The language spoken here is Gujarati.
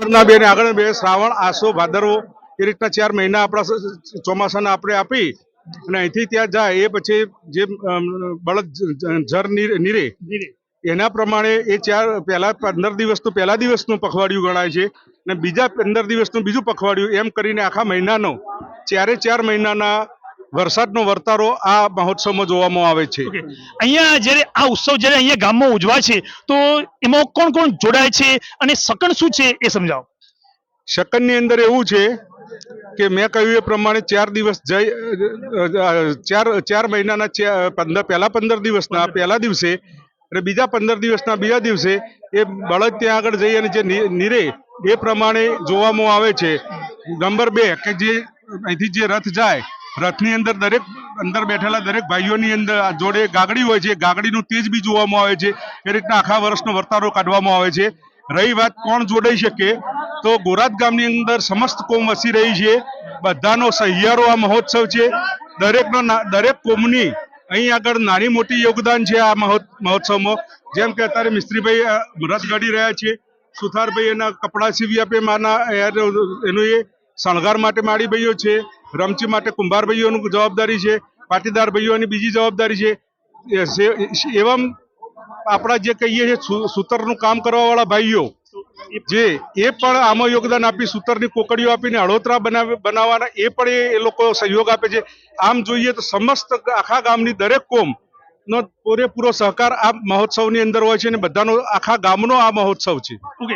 ના બે ને આગળ બે શ્રાવણ આસો ભાદરવો એ રીતના ચાર મહિના આપણા ચોમાસાના આપણે આપી અને અહીંથી ત્યાં જાય એ પછી જે બળદ જર નીરે એના પ્રમાણે એ ચાર પહેલા પંદર દિવસનું પહેલા દિવસનું પખવાડિયું ગણાય છે અને બીજા પંદર દિવસનું બીજું પખવાડિયું એમ કરીને આખા મહિનાનો ચારે ચાર મહિનાના વરસાદનો વર્તારો આ મહોત્સવમાં જોવામાં આવે છે. અહીંયા જ્યારે આ ઉત્સવ જ્યારે અહીંયા ગામમાં ઉજવાય છે તો એમાં કોણ કોણ જોડાય છે અને સકન શું છે એ સમજાવો. શકનની અંદર એવું છે કે મેં કહ્યું એ પ્રમાણે ચાર દિવસ અ, ચાર ચાર મહિનાના પંદર પહેલા પંદર દિવસના પહેલા દિવસે અને બીજા પંદર દિવસના બીજા દિવસે એ બળદ ત્યાં આગળ જઈ અને જે નીરે એ પ્રમાણે જોવામાં આવે છે. નંબર બે કે જે અહીંથી જે રથ જાય રથની અંદર દરેક, અંદર બેઠેલા દરેક ભાઈઓની અંદર જોડે ગાગડી હોય છે. ગાગડીનું તેજ બી જોવામાં આવે છે. એ રીતના આખા વર્ષનો વર્તારો કાઢવામાં આવે છે. રહી વાત કોણ જોડાઈ શકે? તો ગોરાદ ગામની અંદર સમસ્ત કોમ વસી રહી છે. બધાનો સહિયારો આ મહોત્સવ છે. દરેકનો દરેક કોમની અહીં આગળ નાની મોટી યોગદાન છે આ મહો- મહોત્સવમાં. જેમ કે અત્યારે મિસ્ત્રીભાઈ રથ ઘડી રહ્યા છે. સુથારભાઈ એના કપડાં સીવી આપે, માના એનું એ શણગાર માટે માળી ભાઈઓ છે. રમચી માટે કુંભારભાઈઓનું જવાબદારી છે, પાટીદાર ભાઈઓની બીજી જવાબદારી છે. એવમ આપણા જે કહીએ છીએ સૂતરનું કામ કરવાવાળા ભાઈઓ, જે એ પણ આમાં યોગદાન આપી, સૂતરની કોકડીઓ આપીને હળોતરા બનાવ, બનાવવાના, એ પણ એ- લોકો સહયોગ આપે છે. આમ જોઈએ તો સમસ્ત આખા ગામની દરેક કોમ નો પૂરેપૂરો સહકાર આ મહોત્સવની અંદર હોય છે અને બધાનો, આખા ગામનો આ મહોત્સવ છે. ઓકે